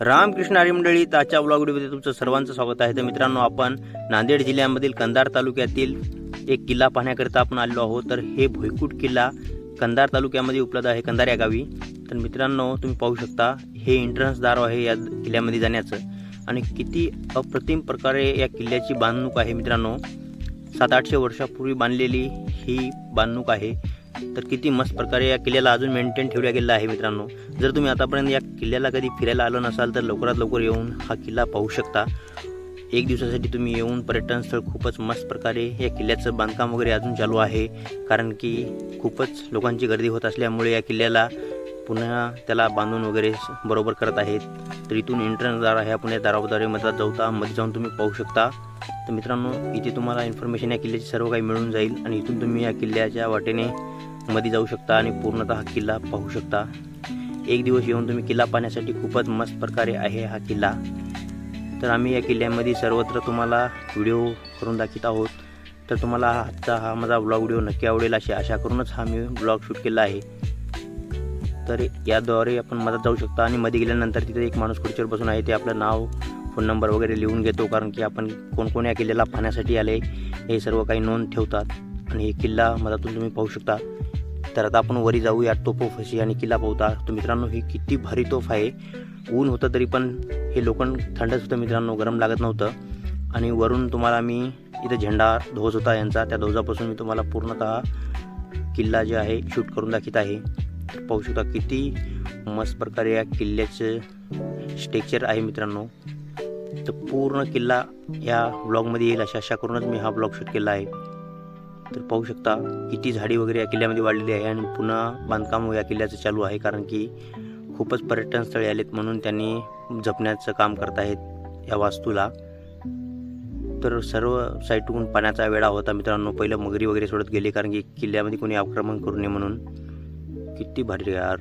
रामकृष्ण हरी मंडळी ताच्या ब्लॉग तुमचं सर्वांचं स्वागत आहे. तर मित्रांनो आपण नांदेड जिल्ह्यामधील कंधार तालुक्यातील एक किल्ला पाहण्याकरिता आपण आलेलो आहोत. तर हे भुईकूट किल्ला कंधार तालुक्यामध्ये उपलब्ध आहे कंधार या गावी. तर मित्रांनो तुम्ही पाहू शकता हे एंट्रन्स दार आहे या किल्ल्यामध्ये जाण्याचं. आणि किती अप्रतिम प्रकारे या किल्ल्याची बांधणूक आहे मित्रांनो. सात आठशे वर्षापूर्वी बांधलेली ही बांधणूक आहे. तर किती मस्त प्रकारे या किल्ल्याला अजून मेंटेन ठेवल्या गेलेला आहे मित्रांनो. जर तुम्ही आतापर्यंत या किल्ल्याला कधी फिरायला आलो नसाल तर लवकरात लवकर येऊन हा किल्ला पाहू शकता. एक दिवसासाठी तुम्ही येऊन पर्यटन स्थळ खूपच मस्त प्रकारे या किल्ल्याचं बांधकाम वगैरे अजून चालू आहे. कारण की खूपच लोकांची गर्दी होत असल्यामुळे या किल्ल्याला पुन्हा त्याला बांधून वगैरे बरोबर करत आहेत. तर इथून एंट्रन्स दार आहे आपण या दाराद्वारे जाऊता मध्ये जाऊन तुम्ही पाहू शकता. तर मित्रांनो इथे तुम्हाला इन्फॉर्मेशन या किल्ल्याची सर्व काही मिळून जाईल आणि इथून तुम्ही या किल्ल्याच्या वाटेने मध्ये जाऊ शकता आणि पूर्णतः हा किल्ला पाहू शकता. एक दिवस येऊन तुम्ही किल्ला पाहण्यासाठी खूपच मस्त प्रकारे आहे हा किल्ला. तर आम्ही या किल्ल्यामध्ये सर्वत्र तुम्हाला व्हिडिओ करून दाखवत आहोत. तर तुम्हाला हा आजचा हा माझा ब्लॉग व्हिडिओ नक्की आवडेल अशी आशा करूनच हा मी ब्लॉग शूट केला आहे. तर याद्वारे आपण मदत जाऊ शकता आणि मध्ये गेल्यानंतर तिथे एक माणूस खुर्चीवर बसून आहे. ते आपलं नाव फोन नंबर वगैरे लिहून घेतो कारण की आपण कोणकोण या किल्ल्याला पाहण्यासाठी आले हे सर्व काही नोंद ठेवतात. आणि हे किल्ला मधातून तुम्ही पाहू शकता. तर आता आपण वरी जाऊया. तोपोफशी आणि किल्ला पाहता तर मित्रांनो ही किती भारी तोफ आहे. ऊन होतं तरी पण हे लोखंड थंडच होतं मित्रांनो गरम लागत नव्हतं. आणि वरून तुम्हाला मी इथं झेंडा ध्वज होता यांचा. त्या ध्वजापासून मी तुम्हाला पूर्णतः किल्ला जे आहे शूट करून दाखवत आहे. पाहू शकता किती मस्त प्रकारे या किल्ल्याचं स्ट्रक्चर आहे मित्रांनो. तर पूर्ण किल्ला या ब्लॉगमध्ये येईल अशा आशा करूनच मी हा ब्लॉग शूट केला आहे. तर पाहू शकता किती झाडी वगैरे या किल्ल्यामध्ये वाढलेली आहे आणि पुन्हा बांधकाम या किल्ल्याचं चालू आहे कारण की खूपच पर्यटन स्थळे आलेत म्हणून त्यांनी जपण्याचं काम करत आहेत या वास्तूला. तर सर्व साईटहून पाण्याचा वेळा होता मित्रांनो. पहिलं मगरी वगैरे सोडत गेले कारण की किल्ल्यामध्ये कोणी आक्रमण करू नये म्हणून. किती भारी यार.